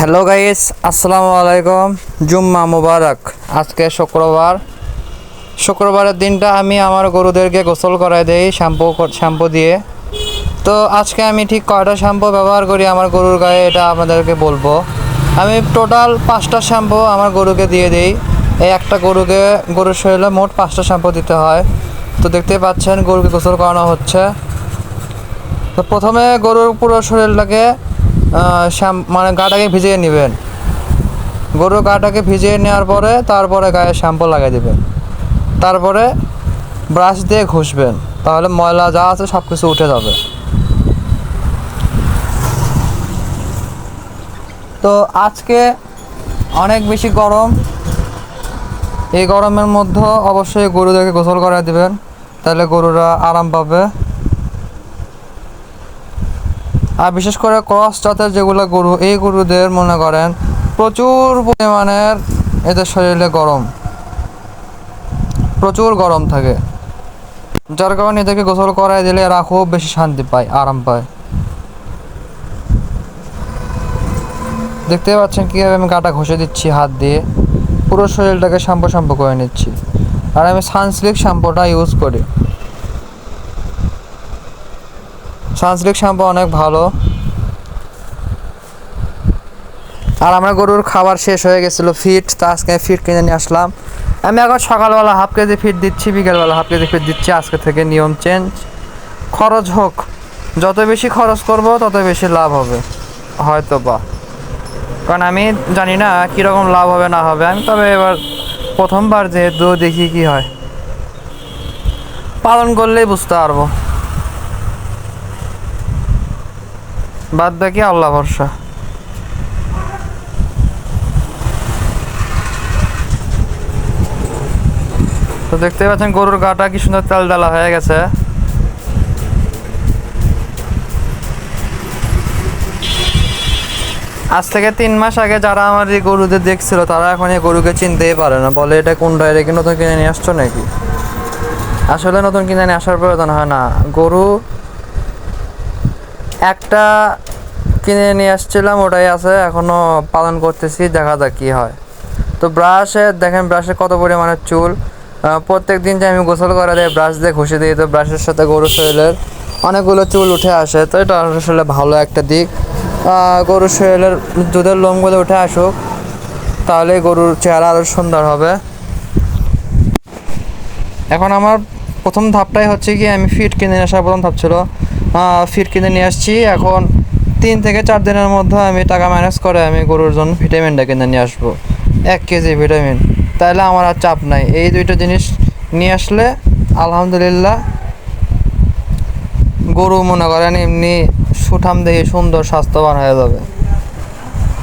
Hello guys, আসসালামু আলাইকুম। জুম্মা মুবারক। আজকে শুক্রবার। শুক্রবারের দিনটা আমি আমার গরুদেরকে গোসল করাই দেই, শ্যাম্পু শ্যাম্পু দিয়ে। তো আজকে আমি ঠিক কয়টা শ্যাম্পু ব্যবহার করি আমার গরুর গায়ে, এটা আপনাদেরকে বলব। আমি টোটাল পাঁচটা শ্যাম্পু আমার গরুকে দিয়ে দিই। এই একটা গরুকে, গরুর শরীরে মোট পাঁচটা শ্যাম্পু দিতে হয়। তো দেখতেই পাচ্ছেন, গরুকে গোসল করানো হচ্ছে। তো প্রথমে গরুর পুরো শরীরটাকে মানে গাটাকে ভিজিয়ে নেবেন। গরুর গাটাকে ভিজিয়ে নেওয়ার পরে তারপরে গায়ে শ্যাম্পু লাগিয়ে দেবেন। তারপরে ব্রাশ দিয়ে ঘষবেন। তাহলে ময়লা যা আছে সব কিছু উঠে যাবে। তো আজকে অনেক বেশি গরম। এই গরমের মধ্যে অবশ্যই গরুদেরকে গোসল করায় দিবেন। তাহলে গরুরা আরাম পাবে। আর বিশেষ করে ক্রস জাতের যেগুলো গরু, এই গরুদের মনে করেন, প্রচুর পরিমাণের এদের শরীরে গরম। প্রচুর গরম থাকে। যার কারণে এদেরকে গোসল করাই দিলে এরা খুব বেশি শান্তি পায়, আরাম পায়। দেখতে পাচ্ছেন কীভাবে আমি গাটা ঘষে দিচ্ছি হাত দিয়ে। পুরো শরীরটাকে শ্যাম্পু শ্যাম্পু করে নিচ্ছি। আর আমি সানসিল্ক শ্যাম্পুটা ইউজ করি। সানসিল্ক শ্যাম্পু অনেক ভালো। আর আমরা গরুর খাবার শেষ হয়ে গেছিল ফিট তা আজকে ফিট কিনে নিয়ে আসলাম। আমি এখন সকালবেলা হাফ কেজি ফিট দিচ্ছি, বিকেলবেলা হাফ কেজি ফিট দিচ্ছি, আজকে থেকে নিয়ম চেঞ্জ খরচ হোক, যত বেশি খরচ করব, তত বেশি লাভ হবে হয়তো বা কারণ আমি জানি না কীরকম লাভ হবে, না হবে। আমি তবে এবার প্রথমবার যেহেতু দেখি কি হয়। পালন করলেই বুঝতে পারব। বাদ বাকি আল্লাহ ভরসা। তো দেখতে পাচ্ছেন গরুর গাটা কি সুন্দর তেল ডালা হয়ে গেছে। আজ থেকে তিন মাস আগে যারা আমার এই গরুদের দেখছিল, তারা এখন এই গরুকে চিনতেই পারে না। বলে, এটা কোনটা এটা কি নতুন কিনে নিয়ে আসছো নাকি? আসলে নতুন কিনে নিয়ে আসার প্রয়োজন হয় না। গরু একটা কিনে নিয়ে আসছিলাম, ওটাই আছে, এখনও পালন করতেছি, দেখা যাক কি হয়। তো ব্রাশে, দেখেন ব্রাশে কত পরিমাণে চুল। প্রত্যেক দিন যে আমি গোসল করে দিই ব্রাশ দিয়ে ঘষে দিই, তো ব্রাশের সাথে গরু শরীরের অনেকগুলো চুল উঠে আসে, তো এটা আসলে ভালো একটা দিক। গরুর শরীরের দুধের লোমগুলো উঠে আসুক, তাহলে গরুর চেহারা আরও সুন্দর হবে। এখন আমার প্রথম ধাপটাই হচ্ছে কি, আমি ফিট কিনে আসার প্রথম ধাপ ছিল। ফিট কিনে নিয়ে আসছি, এখন তিন থেকে চার দিনের মধ্যে আমি টাকা ম্যানেজ করে আমি গরুর জন্য ভিটামিনটা কিনে নিয়ে আসব। এক কেজি ভিটামিন তাহলে আমার আর চাপ নাই। এই দুইটা জিনিস নিয়ে আসলে আলহামদুলিল্লাহ গরু মনে করেন এমনি সুঠাম দেখে সুন্দর, স্বাস্থ্যবান হয়ে যাবে।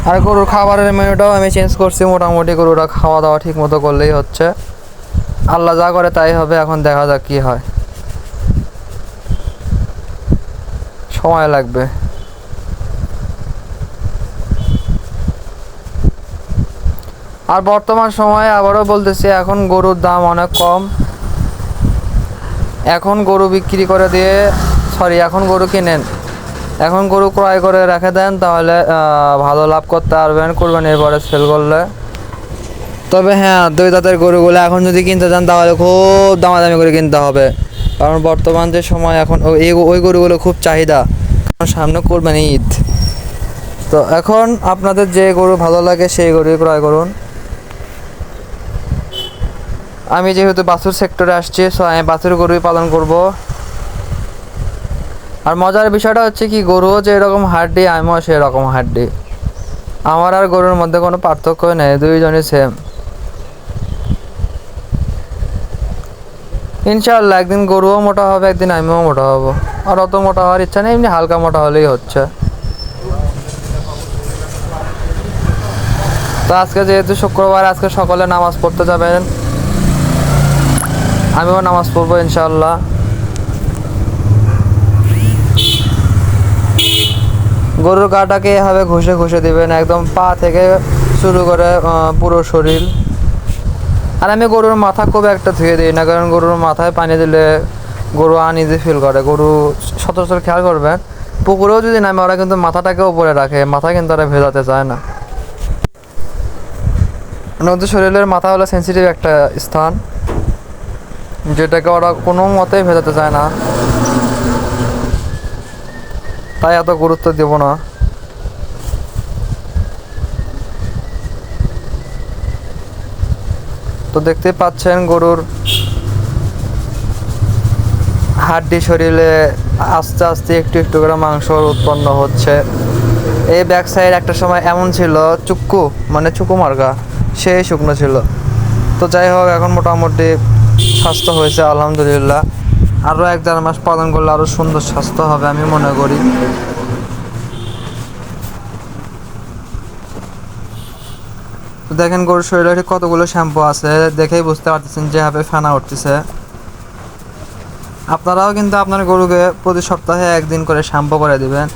আর গরুর খাবারের মেনুটাও আমি চেঞ্জ করছি। মোটামুটি গরুরা খাওয়া দাওয়া ঠিক মতো করলেই হচ্ছে। আল্লাহ যা করে তাই হবে। এখন দেখা যাক কি হয়। সময় লাগবে। আর বর্তমান সময়ে আবারও বলতেছি, এখন গরুর দাম অনেক কম। এখন গরু বিক্রি করে দিয়ে সরি এখন গরু কিনেন। এখন গরু ক্রয় করে রেখে দেন, তাহলে ভালো লাভ করতে পারবেন করবেন এরপরে সেল করলে। তবে হ্যাঁ দুই দাঁতের গরুগুলো এখন যদি কিনতে চান, তাহলে খুব দামাদামি করে কিনতে হবে। কারণ বর্তমান যে সময় এখন এই, ওই গরুগুলো খুব চাহিদা। কারণ সামনে করবেন ঈদ। তো এখন আপনাদের যে গরু ভালো লাগে, সেই গরু ক্রয় করুন। আমি যেহেতু বাছুর সেক্টরে আসছি সো আমি বাছুর গরুই পালন করব। আর মজার বিষয়টা হচ্ছে কি, গরুও যে এরকম হাড্ডি, আমিও সেরকম হাড্ডি। আমার আর গরুর মধ্যে কোনো পার্থক্য নেই, দুইজনই সেম ইনশাআল্লাহ, একদিন গরুও মোটা হবে, একদিন আমিও মোটা হব। আর অত মোটা হওয়ার ইচ্ছা নেই, এমনি হালকা মোটা হলেই হচ্ছে। তো আজকে যেহেতু শুক্রবার, আজকে সকালে নামাজ পড়তে যাবেন। আমিও নামাজ পড়ব ইনশাআল্লাহ। গরুর গাটাকে এভাবে ঘষে ঘষে দিবেন, একদম পা থেকে শুরু করে পুরো শরীর। আর আমি গরুর মাথা খুব একটা ধুয়ে দিই না, কারণ গরুর মাথায় পানি দিলে গরু আনইজি ফিল করে। গরু সচরাচর খেয়াল করবেন, পুকুরেও যদি নামে, ওরা কিন্তু মাথাটাকে উপরে রাখে, মাথা কিন্তু ওরা ভেজাতে চায় না। ওদের শরীরের মাথা হলো সেন্সিটিভ একটা স্থান। যেটাকে ওরা কোনো মতেই ভেজাতে চায় না। তাই এত গুরুত্ব দেব না। তো দেখতে পাচ্ছেন গরুর হাড্ডি শরীরে আস্তে আস্তে একটু একটু করে মাংস উৎপন্ন হচ্ছে। এই ব্যাক সাইড একটা সময় এমন ছিল, চুক্কু মানে চুকু মার্কা সেই শুকনো ছিল। তো যাই হোক, এখন মোটামুটি স্বাস্থ্য হয়েছে, আলহামদুলিল্লাহ। আরও এক দেড় মাস পালন করলে আরও সুন্দর স্বাস্থ্য হবে আমি মনে করি। দেখেন গরুর শরীরে কতগুলো শ্যাম্পু আছে, দেখেই বুঝতে পারতেছেন যেভাবে ফেনা উঠতেছে। আপনারাও কিন্তু আপনার গরুকে প্রতি সপ্তাহে একদিন করে শ্যাম্পু করে দিবেন।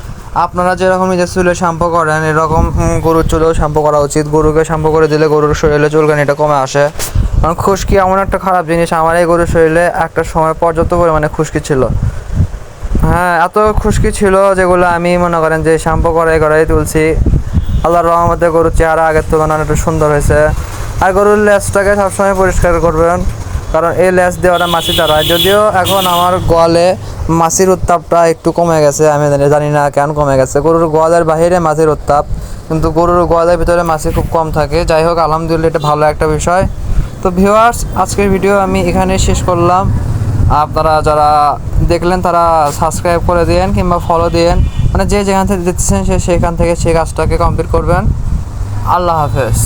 আপনারা যেরকম নিজের চুলে শ্যাম্পু করেন, এরকম গরুর চুলেও শ্যাম্পু করা উচিত। গরুকে শ্যাম্পু করে দিলে গরুর শরীরে চুলকানিটা কমে আসে। কারণ খুশকি এমন একটা খারাপ জিনিস আমার এই গরুর শরীরে একটা সময় পর্যাপ্ত পরিমাণে খুশকি ছিল। হ্যাঁ এত খুশকি ছিল যেগুলো আমি মনে করেন যে শ্যাম্পু করাই করাই তুলছি। আল্লাহর রহমতে গরুর চেহারা আগের তুলনায় অনেকটা সুন্দর হয়েছে। আর গরুর লেজটাকে সবসময় পরিষ্কার করবেন, কারণ এই দিয়ে ওরা মাছি তাড়ায় যদিও এখন আমার গোয়ালে মাছির উত্তাপটা একটু কমে গেছে, আমি জানি- না কেন কমে গেছে। গরুর গোয়ালের বাইরে মাছির উত্তাপ, কিন্তু গরুর গোয়ালের ভিতরে মাছি খুব কম থাকে। যাই হোক, আলহামদুলিল্লাহ, এটা ভালো একটা বিষয়। তো ভিউয়ার্স, আজকের ভিডিও আমি এখানে শেষ করলাম। আপনারা যারা দেখলেন তারা সাবস্ক্রাইব করে দিন কিংবা ফলো দিন মানে যে যেখান থেকে দেখতেছেন সে সেখান থেকে সেই কাজটাকে কমপ্লিট করবেন। আল্লাহ হাফেজ।